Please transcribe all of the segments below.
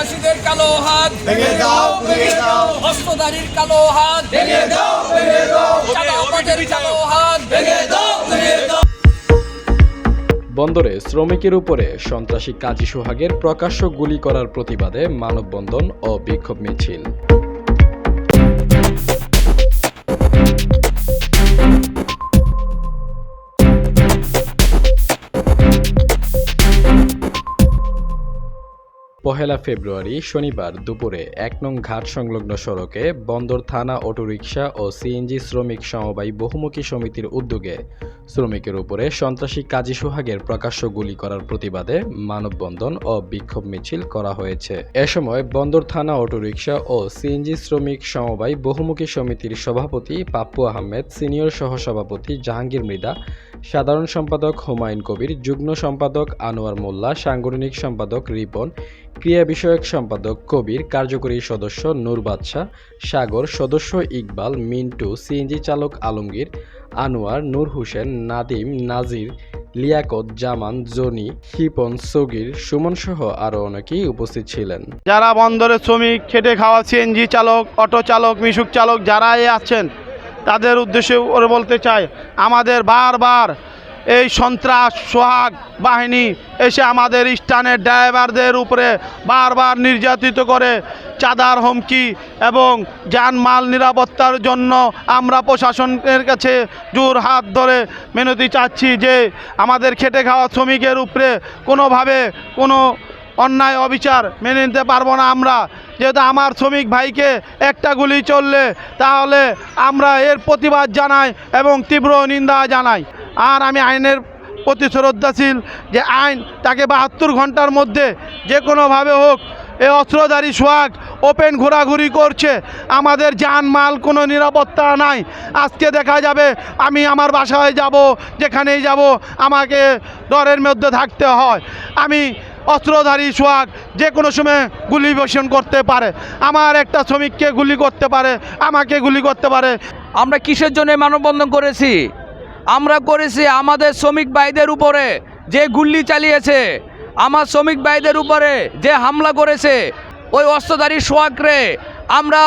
সন্ত্রাসীদের কালো হাত ভেঙে দাও ভেঙে দাও। অস্ত্রধারীর কালো হাত ভেঙে দাও ভেঙে দাও। চাঁদাবাজের কালো হাত ভেঙে দাও ভেঙে দাও। বন্দরে শ্রমিকের উপরে সন্ত্রাসী কাজী সোহাগের প্রকাশ্য গুলি করার প্রতিবাদে মানববন্ধন ও বিক্ষোভ মিছিল। পহেলা ফেব্রুয়ারি শনিবার দুপুরে এক নং ঘাট সংলগ্ন সড়কে বন্দর থানা অটোরিকশা ও সিএনজি শ্রমিক সমবায় বহুমুখী সমিতির উদ্যোগে শ্রমিকের উপরে সন্ত্রাসী কাজী সোহাগের প্রকাশ্য গুলি করার প্রতিবাদে মানববন্ধন ও বিক্ষোভ মিছিল করা হয়েছে। এ সময় বন্দর থানা অটোরিকশা ও সিএনজি শ্রমিক সমবায় বহুমুখী সমিতির সভাপতি পাপ্পু আহমেদ, সিনিয়র সহসভাপতি জাহাঙ্গীর মৃদা সাধারণ সম্পাদক হুমায়ুন কবির, যুগ্ম সম্পাদক আনোয়ার মোল্লা, সাংগঠনিক সম্পাদক রিপন, ক্রিয়া বিষয়ক সম্পাদক কবির, কার্যকরী সদস্য নূর বাদশাহ, সাগর সদস্য ইকবাল, মিন্টু, সিএনজি চালক আলমগীর, আনোয়ার, নূর হোসেন, নাদিম, নাজির, লিয়াকত, জামান, জনি, হিপন, সগির, সুমন সহ আরও অনেকেই উপস্থিত ছিলেন। যারা বন্দরে শ্রমিক, খেটে খাওয়া সিএনজি চালক, অটো চালক, মিশুক চালক, যারাই আছেন তাদের উদ্দেশ্যে ওরা বলতে চাই, আমাদের বারবার এই সন্ত্রাস, সোহাগ বাহিনী এসে আমাদের স্টানের ড্রাইভারদের উপরে বারবার নির্যাতিত করে, চাঁদার হুমকি এবং যানমাল নিরাপত্তার জন্য আমরা প্রশাসনের কাছে জোর হাত ধরে মেনতি চাচ্ছি যে আমাদের খেটে খাওয়া শ্রমিকের উপরে কোনোভাবে কোনো অন্যায় অবিচার মেনে নিতে পারব না আমরা। যেহেতু আমার শ্রমিক ভাইকে একটা গুলি চললে, তাহলে আমরা এর প্রতিবাদ জানাই এবং তীব্র নিন্দা জানাই। আর আমি আইনের প্রতি শ্রদ্ধাশীল যে আইন, তাকে বাহাত্তর ঘণ্টার মধ্যে যে কোনোভাবে হোক এ অস্ত্রধারী সোহাগ ওপেন ঘোরাঘুরি করছে। আমাদের মাল কোনো নিরাপত্তা নাই। আজকে দেখা যাবে আমি আমার বাসায় যাব, যেখানেই যাব, আমাকে ডরের মধ্যে থাকতে হয়। আমি অস্ত্রধারী সোহাগ যে কোনো সময় গুলি বর্ষণ করতে পারে। আমার একটা শ্রমিককে গুলি করতে পারে, আমাকে গুলি করতে পারে। আমরা কিসের জন্য মানববন্ধন করেছি? আমরা করেছি আমাদের শ্রমিক ভাইদের উপরে যে গুল্লি চালিয়েছে, আমার শ্রমিক ভাইদের উপরে যে হামলা করেছে, ওই অস্ত্রধারী সোয়াকরে আমরা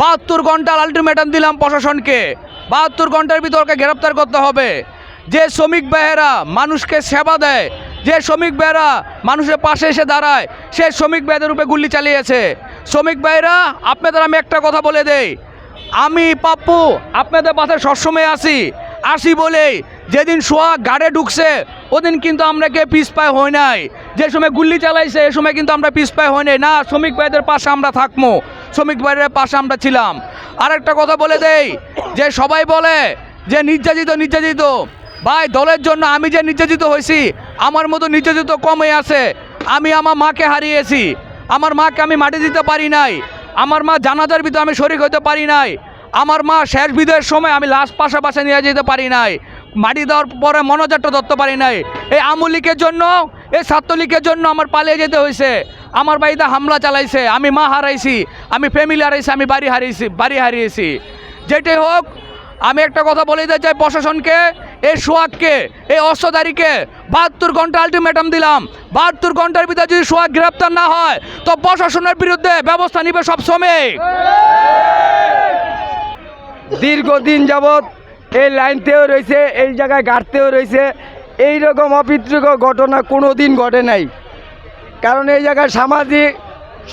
বাহাত্তর ঘণ্টার আলটিমেটাম দিলাম প্রশাসনকে। বাহাত্তর ঘণ্টার ভিতরকে গ্রেপ্তার করতে হবে। যে শ্রমিক ভাইয়েরা মানুষকে সেবা দেয় যে শ্রমিক ভাইয়েরা মানুষের পাশে এসে দাঁড়ায়, সে শ্রমিক ভাইদের উপরে গুল্লি চালিয়েছে। শ্রমিক ভাইয়েরা আপনাদের আমি একটা কথা বলে দেই। আমি পাপ্পু, আপনাদের পাশে সবসময় আসি আসি বলেই যেদিন সোয়া গাড়ে ঢুকছে, ওদিন কিন্তু আমরা কে পিস পায় হই নাই। যে সময় গুল্লি চালাইছে, এ সময় কিন্তু আমরা পিস পায় হই নাই। না, শ্রমিক ভাইদের পাশে আমরা থাকব শ্রমিক ভাইদের পাশে আমরা ছিলাম। আরেকটা কথা বলে দেই, যে সবাই বলে যে নির্যাতিত নির্যাতিত। ভাই, দলের জন্য আমি যে নির্যাতিত হয়েছি, আমার মতো নির্যাতিত কমে আছে। আমি আমার মাকে হারিয়েছি। আমার মাকে আমি মাটি দিতে পারি নাই। আমার মা জানাজার ভিতরে আমি শরিক হতে পারি নাই। আমার মা শেষ বিদায়ের সময় আমি লাশ পাশাপাশি নিয়ে যেতে পারি নাই। মাটি দেওয়ার পরে মনোজারটা ধরতে পারি নাই। এই আমুলিকের জন্য, এই ছাত্রলীগের জন্য আমার পালিয়ে যেতে হয়েছে। আমার বাড়িতে হামলা চালাইছে, আমি মা হারাইছি, আমি ফ্যামিলি হারাইছি, আমি বাড়ি হারিয়েছি বাড়ি হারিয়েছি। যেটাই হোক, আমি একটা কথা বলে দিতে চাই প্রশাসনকে। এই সোহাগকে, এই অস্ত্রধারীকে বাহাত্তর ঘণ্টা আলটিমেটাম দিলাম। বাহাত্তর ঘণ্টার ভিতরে যদি সোহাগ গ্রেপ্তার না হয়, তো প্রশাসনের বিরুদ্ধে ব্যবস্থা নিবে সব শ্রমিক। দীর্ঘদিন যাবৎ এই লাইনতেও রয়েছে, এই জায়গায় গাড়তেও রয়েছে। এই রকম অপিতৃক ঘটনা কোনো দিন ঘটে নাই। কারণ এই জায়গায় সামাজিক,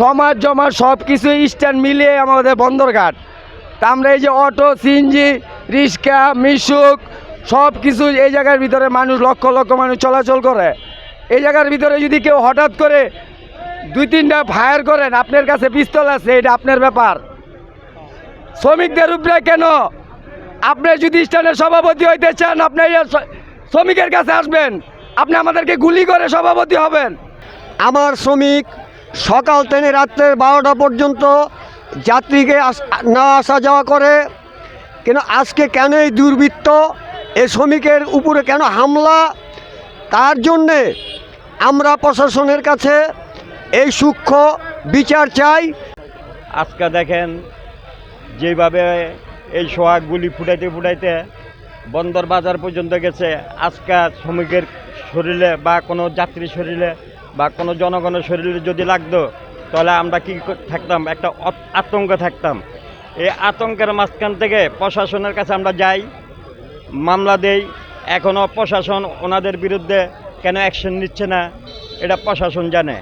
সমাজ জমা সব কিছু স্ট্যান্ড মিলিয়ে আমাদের বন্দরঘাট। তা আমরা এই যে অটো, সিএনজি, রিক্সা, মিশুক সব কিছু এই জায়গার ভিতরে মানুষ, লক্ষ লক্ষ মানুষ চলাচল করে। এই জায়গার ভিতরে যদি কেউ হঠাৎ করে দুই, তিনটা ফায়ার করেন, আপনার কাছে পিস্তল আছে, এটা আপনার ব্যাপার। শ্রমিকদের উপরে কেন? আপনি যদি স্থানের সভাপতি হইতে চান, আপনি শ্রমিকের কাছে আসবেন। আপনি আমাদেরকে গুলি করে সভাপতি হবেন। আমার শ্রমিক সকাল থেকে রাত্রের বারোটা পর্যন্ত যাত্রীকে না আসা যাওয়া করে। কিন্তু আজকে কেন এই দুর্বৃত্ত? এই শ্রমিকের উপরে কেন হামলা? তার জন্যে আমরা প্রশাসনের কাছে এই সূক্ষ্ম বিচার চাই। আজকে দেখেন, যেভাবে এই সোহাগ গুলি ফুটাইতে ফুটাইতে বন্দর বাজার পর্যন্ত গেছে, আজকে শ্রমিকের শরীরে বা কোনো যাত্রীর শরীরে বা কোনো জনগণের শরীরে যদি লাগতো, তাহলে আমরা কি থাকতাম? একটা আতঙ্কে থাকতাম। এই আতঙ্কের মাঝখান থেকে প্রশাসনের কাছে আমরা যাই মামলা দেই এখনও প্রশাসন ওনাদের বিরুদ্ধে কেন অ্যাকশন নিচ্ছে না এটা প্রশাসন জানে।